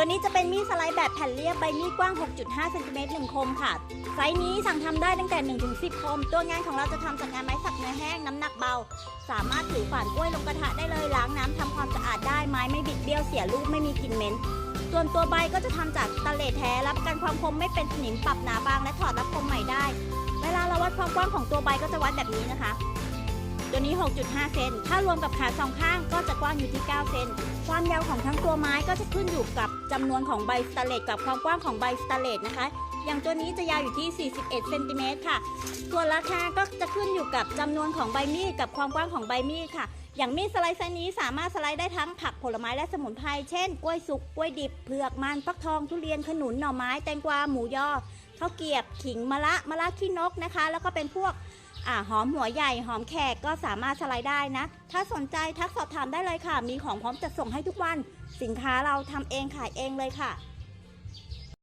ตัวนี้จะเป็นมีดสไลด์แบบแผ่นเรียบใบมีดกว้าง 6.5เซนติเมตร1คมค่ะ ไซส์นี้สั่งทำได้ตั้งแต่ 1-10 คม ตัวงานของเราจะทำจากงานไม้สักเนื้อแห้งน้ำหนักเบา สามารถถือฝานกล้วยลงกระทะได้เลยล้างน้ำทำความสะอาดได้ไม้ไม่บิดเบี้ยวเสียรูปไม่มีกลิ่นเหม็นส่วนตัวใบก็จะทำจากตนเลแท้รับกันความคมไม่เป็นสนิมปรับหนาบางและถอดรับคมใหม่ได้ เวลาเราวัดความกว้างของตัวใบก็จะวัดแบบนี้นะคะ ตัวนี้ 6.5 เซน ถ้ารวมกับขาสองข้างก็จะกว้างอยู่ที่ 9 เซน ความยาวของทั้งตัวไม้ก็จะขึ้นอยู่กับจำนวนของใบสแตเลสกับความกว้างของใบสแตเลสนะคะ อย่างตัวนี้จะยาวอยู่ที่ 41 เซนติเมตรค่ะ ส่วนราคาก็จะขึ้นอยู่กับจำนวนของใบมีดกับความกว้างของใบมีดค่ะ อย่างมีดสไลด์ไซส์นี้สามารถสไลด์ได้ทั้งผักผลไม้และสมุนไพร เช่น กล้วยสุก กล้วยดิบ เผือก มันฟักทอง ทุเรียน ขนุน หน่อไม้ แตงกวา หมูยอข้าวเกียบ ขิง มะระมะระขี้นกนะคะ แล้วก็เป็นพวก อ่าหอมหัวใหญ่หอมแขกก็สามารถสไลด์ได้นะ ถ้าสนใจทักสอบถามได้เลยค่ะ มีของพร้อมจัดส่งให้ทุกวัน สินค้าเราทำเองขายเองเลยค่ะ